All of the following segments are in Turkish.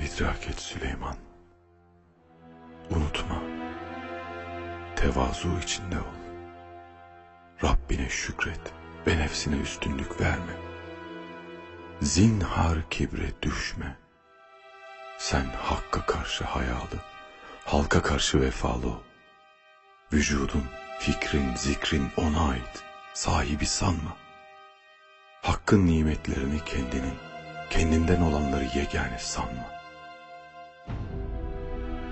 İdrak et Süleyman. Unutma. Tevazu içinde ol. Rabbine şükret ve nefsine üstünlük verme. Zinhar kibre düşme. Sen hakka karşı hayalı, halka karşı vefalı ol. Vücudun, fikrin, zikrin ona ait. Sahibi sanma. Hakkın nimetlerini kendinin, kendinden olanları yegane sanma.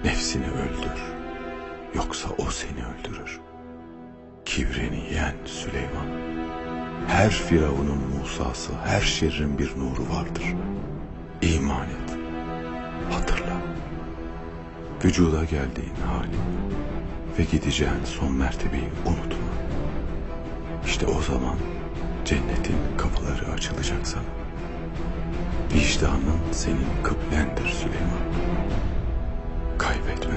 Nefsini öldür. Yoksa o seni öldürür. Kibrini yen Süleyman. Her firavunun Musa'sı, her şerrin bir nuru vardır. İman et. Hatırla. Vücuda geldiğin hali ve gideceğin son mertebeyi unutma. İşte o zaman cennetin kapıları açılacak sana. Vicdanın senin kıblendir Süleyman. Kaybetme.